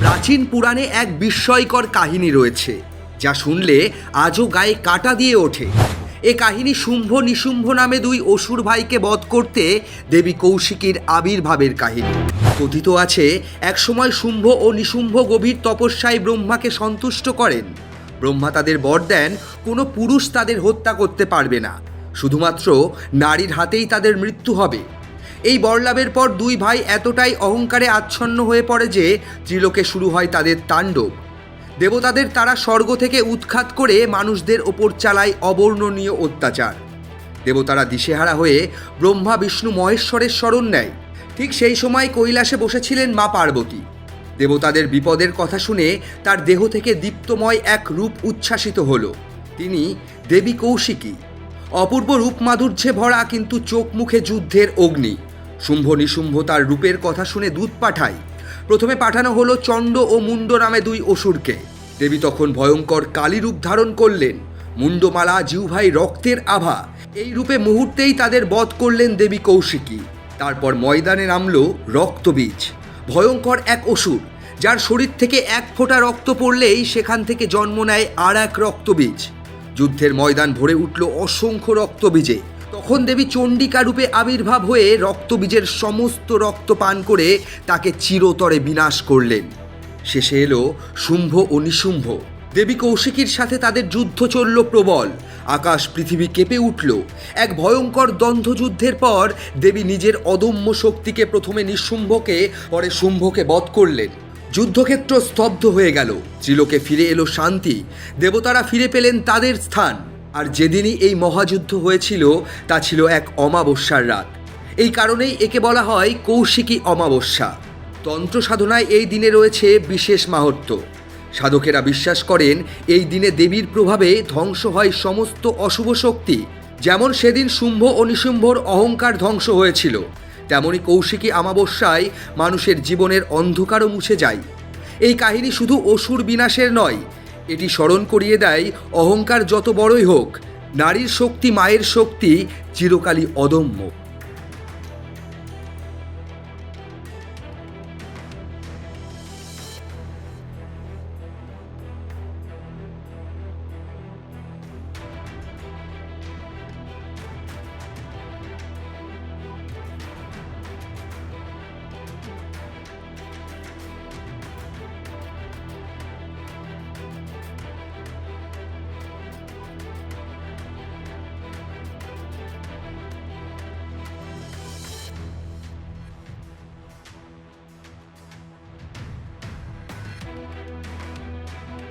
প্রাচীন পুরাণে এক বিস্ময়কর কাহিনী রয়েছে, যা শুনলে আজও গায়ে কাটা দিয়ে ওঠে। এ কাহিনী শুম্ভ নিশুম্ভ নামে দুই অসুর ভাইকে বধ করতে দেবী কৌশিকীর আবির্ভাবের কাহিনী। কথিত আছে, একসময় শুম্ভ ও নিশুম্ভ গভীর তপস্যায় ব্রহ্মাকে সন্তুষ্ট করেন। ব্রহ্মা তাদের বর দেন, কোনো পুরুষ তাদের হত্যা করতে পারবে না। শুধুমাত্র নারীর হাতেই তাদের মৃত্যু হবে। এই বরলাভের পর দুই ভাই এতটাই অহংকারে আচ্ছন্ন হয়ে পড়ে যে ত্রিলোকে শুরু হয় তাদের তাণ্ডব। দেবতাদের তারা স্বর্গ থেকে উৎখাত করে মানুষদের ওপর চালায় অবর্ণনীয় অত্যাচার। দেবতারা দিশেহারা হয়ে ব্রহ্মা, বিষ্ণু, মহেশ্বরের স্মরণ নেয়। ঠিক সেই সময় কৈলাসে বসেছিলেন মা পার্বতী। দেবতাদের বিপদের কথা শুনে তার দেহ থেকে দীপ্তময় এক রূপ উচ্ছ্বাসিত হল। তিনি দেবী কৌশিকী। অপূর্ব রূপ মাধুর্যে ভরা কিন্তু চোখ মুখে যুদ্ধের অগ্নি। শুম্ভ নিশুম্ভ তার রূপের কথা শুনে দূত পাঠায়। প্রথমে পাঠানো হলো চণ্ড ও মুন্ড নামে দুই অসুরকে। দেবী তখন ভয়ঙ্কর কালী রূপ ধারণ করলেন। মুন্ডমালা জিউভাই রক্তের আভা। এই রূপে মুহূর্তেই তাদের বধ করলেন দেবী কৌশিকী। তারপর ময়দানে নামলো রক্তবীজ। ভয়ঙ্কর এক অসুর, যার শরীর থেকে এক ফোঁটা রক্ত পড়লেই সেখান থেকে জন্ম নেয় আর এক রক্তবীজ। যুদ্ধের ময়দান ভরে উঠল অসংখ্য রক্তবীজে। তখন দেবী চণ্ডিকা রূপে আবির্ভাব হয়ে রক্তবীজের সমস্ত রক্ত পান করে তাকে চিরতরে বিনাশ করলেন। শেষে এলো শুম্ভ ও নিশুম্ভ। দেবী কৌশিকীর সাথে তাদের যুদ্ধ চলল প্রবল। আকাশ পৃথিবী কেঁপে উঠল। এক ভয়ঙ্কর দ্বন্দ্বযুদ্ধের পর দেবী নিজের অদম্য শক্তিকে প্রথমে নিশুম্ভকে, পরে শুম্ভকে বধ করলেন। যুদ্ধক্ষেত্র স্তব্ধ হয়ে গেল। ত্রিলোকে ফিরে এলো শান্তি। দেবতারা ফিরে পেলেন তাদের স্থান। আর যেদিনই এই মহাযুদ্ধ হয়েছিল, তা ছিল এক অমাবস্যার রাত। এই কারণেই একে বলা হয় কৌশিকী অমাবস্যা। তন্ত্র সাধনায় এই দিনে রয়েছে বিশেষ মাহাত্ম্য। সাধকেরা বিশ্বাস করেন, এই দিনে দেবীর প্রভাবে ধ্বংস হয় সমস্ত অশুভ শক্তি। যেমন সেদিন শুম্ভ ও নিশুম্ভর অহংকার ধ্বংস হয়েছিল, তেমনি কৌশিকী অমাবস্যায় মানুষের জীবনের অন্ধকারও মুছে যায়। এই কাহিনী শুধু অসুর বিনাশের নয় এটি স্মরণ করিয়ে দেয় অহংকার যত বড়ই হোক নারীর শক্তি মায়ের শক্তি চিরকালই অদম্য।